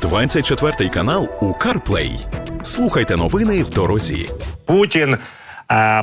24 канал у CarPlay. Слухайте новини в дорозі. Путін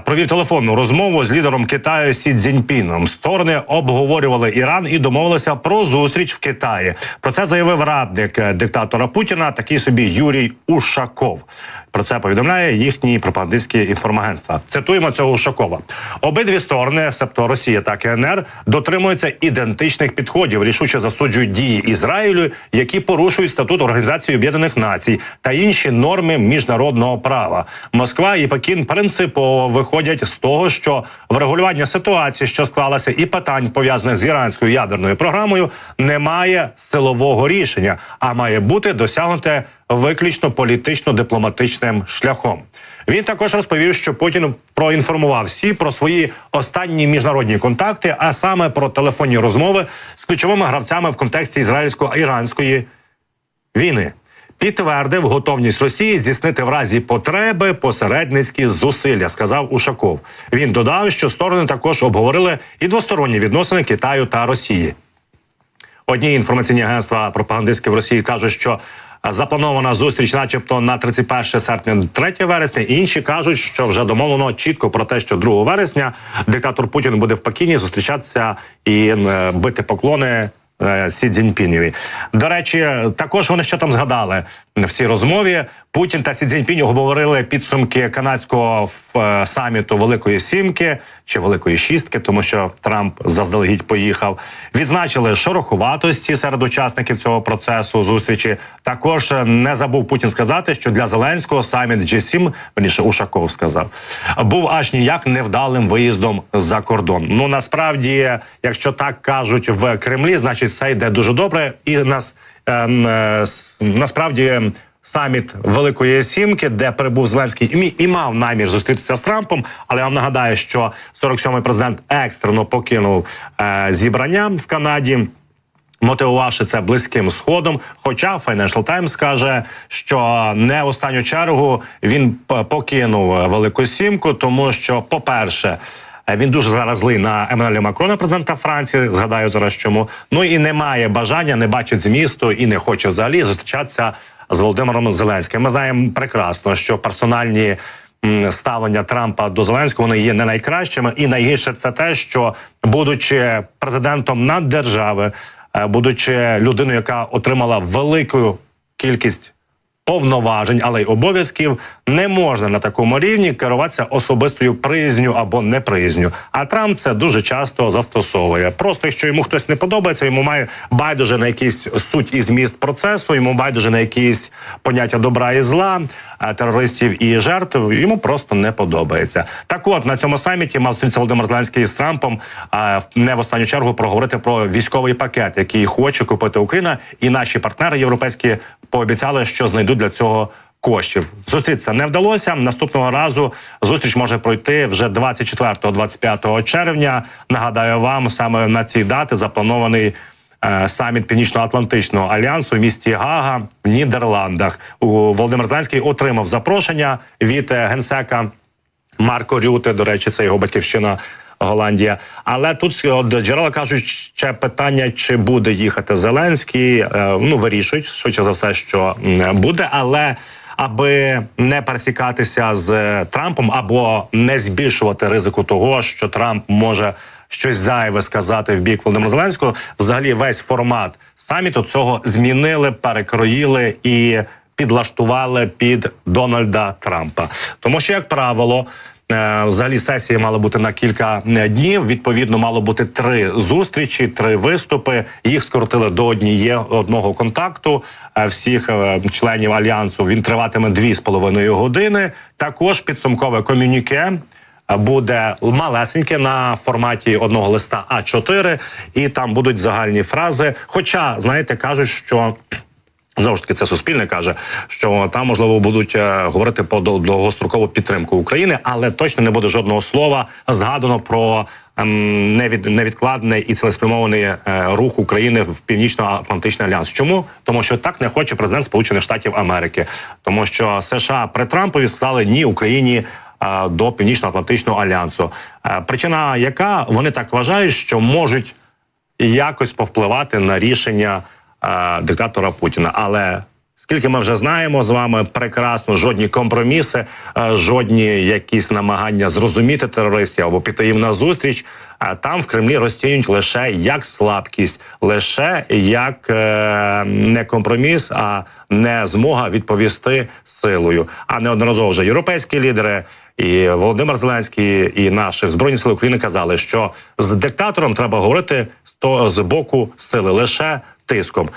провів телефонну розмову з лідером Китаю Сі Цзіньпіном. Сторони обговорювали Іран і домовилися про зустріч в Китаї. Про це заявив радник е, диктатора Путіна, такий собі Юрій Ушаков. Про це повідомляє їхні пропагандистські інформагентства. Цитуємо цього Ушакова. Обидві сторони, себто Росія та КНР, дотримуються ідентичних підходів, рішуче засуджують дії Ізраїлю, які порушують статут Організації Об'єднаних Націй та інші норми міжнародного права. Москва і Пекін принципово виходять з того, що врегулювання ситуації, що склалася, і питань пов'язаних з іранською ядерною програмою, немає силового рішення, а має бути досягнуте виключно політично-дипломатичним шляхом. Він також розповів, що Путін проінформував всі про свої останні міжнародні контакти, а саме про телефонні розмови з ключовими гравцями в контексті ізраїльсько-іранської війни. Підтвердив готовність Росії здійснити в разі потреби посередницькі зусилля, сказав Ушаков. Він додав, що сторони також обговорили і двосторонні відносини Китаю та Росії. Одні інформаційні агентства пропагандистські в Росії кажуть, що запланована зустріч, начебто, на 31 серпня, 3 вересня. Інші кажуть, що вже домовлено чітко про те, що 2 вересня диктатор Путін буде в Пекіні зустрічатися і е, бити поклони. Е, Сі Цзіньпінєві. До речі, також вони що там згадали в цій розмові. Путін та Сі Цзіньпінь обговорили підсумки канадського е, саміту Великої Сімки чи Великої Шістки, тому що Трамп заздалегідь поїхав. Відзначили шороховатості серед учасників цього процесу зустрічі. Також не забув Путін сказати, що для Зеленського саміт G7, верніше Ушаков сказав, був аж ніяк невдалим виїздом за кордон. Ну насправді, якщо так кажуть в Кремлі, значить все йде дуже добре, і нас е, е, насправді. Саміт Великої Сімки, де прибув Зеленський і мав намір зустрітися з Трампом. Але я вам нагадаю, що 47-й президент екстрено покинув е, зібрання в Канаді. Мотивувавши це близьким сходом. Хоча Financial Times каже, що не в останню чергу він покинув Велику Сімку, тому що, по-перше, е, він дуже зараз злий на Еммануеля Макрона, президента Франції. Згадаю зараз чому. Ну і не має бажання, не бачить змісту і не хоче взагалі зустрічатися з Володимиром Зеленським. Ми знаємо прекрасно, що персональні ставлення Трампа до Зеленського вони є не найкращими, і найгірше це те, що будучи президентом наддержави, е, будучи людиною, яка отримала велику кількість повноважень, але й обов'язків, не можна на такому рівні керуватися особистою приязню або неприязню. А Трамп це дуже часто застосовує. Просто якщо йому хтось не подобається, йому має байдуже на якийсь суть і зміст процесу, йому байдуже на якісь поняття добра і зла, терористів і жертв. Йому просто не подобається. Так, от на цьому саміті мав зустрітися Володимир Зеленський з Трампом, не в останню чергу проговорити про військовий пакет, який хоче купити Україна, і наші партнери європейські пообіцяли, що знайдуть для цього. Коштів зустрітися не вдалося. Наступного разу зустріч може пройти вже 24-25 червня. Нагадаю вам, саме на ці дати запланований е, саміт Північно-Атлантичного альянсу в місті Гага в Нідерландах. У Володимир Зеленський отримав запрошення від е, генсека Марко Рюте. До речі, це його батьківщина. Голландія, але тут от, джерела кажуть ще питання, чи буде їхати Зеленський. Е, ну вирішують швидше за все, що м, буде, але аби не пересікатися з е, Трампом або не збільшувати ризику того, що Трамп може щось зайве сказати в бік Володимира Зеленського, взагалі весь формат саміту цього змінили, перекроїли і підлаштували під Дональда Трампа. Тому що, як правило, е, взагалі сесія мала бути на кілька е, днів. Відповідно, мало бути три зустрічі, три виступи. Їх скоротили до однієї одного контакту. е, Всіх членів альянсу він триватиме дві з половиною години. Також підсумкове комюніке. Буде малесеньке на форматі одного листа А4, і там будуть загальні фрази. Хоча, знаєте, кажуть, що Знову ж таки, це суспільне каже, що там можливо будуть е, говорити про довгострокову підтримку України, але точно не буде жодного слова згадано про ем, невід, невідкладний і цілеспрямований е, рух України в північно-атлантичний альянс. Чому тому, що так не хоче президент Сполучених Штатів Америки, тому що США при Трампові сказали ні Україні. До північно-атлантичного альянсу причина, яка вони так вважають, що можуть якось повпливати на рішення диктатора Путіна. Але Скільки ми вже знаємо з вами прекрасно, жодні компроміси, е, жодні якісь намагання зрозуміти терористів або піти їм на зустріч. А там в Кремлі розцінюють лише як слабкість, лише як е, не компроміс, а не змога відповісти силою. А неодноразово вже європейські лідери і Володимир Зеленський і наші збройні сили України казали, що з диктатором треба говорити з з боку сили лише тиском.